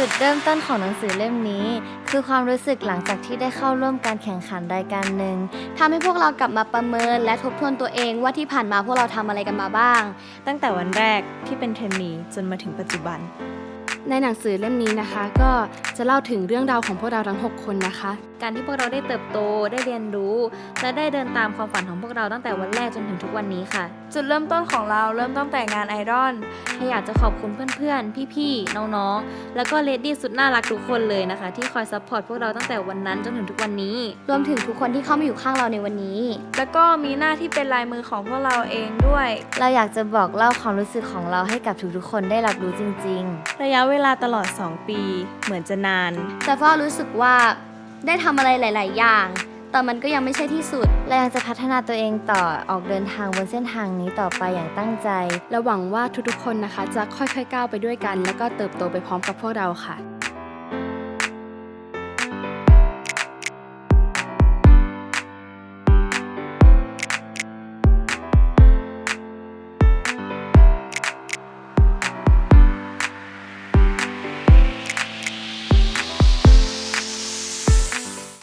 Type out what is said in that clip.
จุดเริ่มต้นของหนังสือเล่มนี้ คือความรู้สึกหลังจากที่ได้เข้าร่วมการแข่งขันรายการหนึ่งทำให้พวกเรากลับมาประเมิน และทบทวนตัวเองว่าที่ผ่านมาพวกเราทำอะไรกันมาบ้าง ตั้งแต่วันแรกที่เป็นเทรนนีจนมาถึงปัจจุบัน ในหนังสือเล่มนี้นะคะ ก็จะเล่าถึงเรื่องราวของพวกเราทั้ง 6 คนนะคะ การที่พวกเราได้เติบโตได้เรียนรู้ และได้เดินตามความฝันของพวกเราตั้งแต่วันแรกจนถึงทุกวันนี้ค่ะ จุดเริ่มต้นของเราเริ่มตั้งแต่งานไอดอลถ้าอยากจะขอบคุณเพื่อนๆ พี่ๆ น้องๆ แล้วก็เลดดี้สุดน่ารักทุกคนเลยนะคะ ที่คอยซัพพอร์ตพวกเราตั้งแต่วันนั้นจนถึงทุกวันนี้ รวมถึงทุกคนที่เข้ามาอยู่ข้างเราในวันนี้ แล้วก็มีหน้าที่เป็นลายมือของพวกเราเองด้วย เราอยากจะบอกเล่าความรู้สึกของเราให้กับทุกๆ คนได้รับรู้จริงระยะเวลาตลอด 2 ปี เหมือนจะนาน แต่พ่อรู้สึกว่า ได้ทำอะไรหลาย ๆ อย่าง แต่มันก็ยังไม่ใช่ที่สุดๆและยังจะพัฒนาตัวเองต่อออกเดินทางบนเส้นทางนี้ต่อไปอย่างตั้งใจ และหวังว่าทุกๆ คนนะคะ จะค่อยๆ ก้าวไปด้วยกัน แล้วก็เติบโตไปพร้อมกับพวกเราค่ะ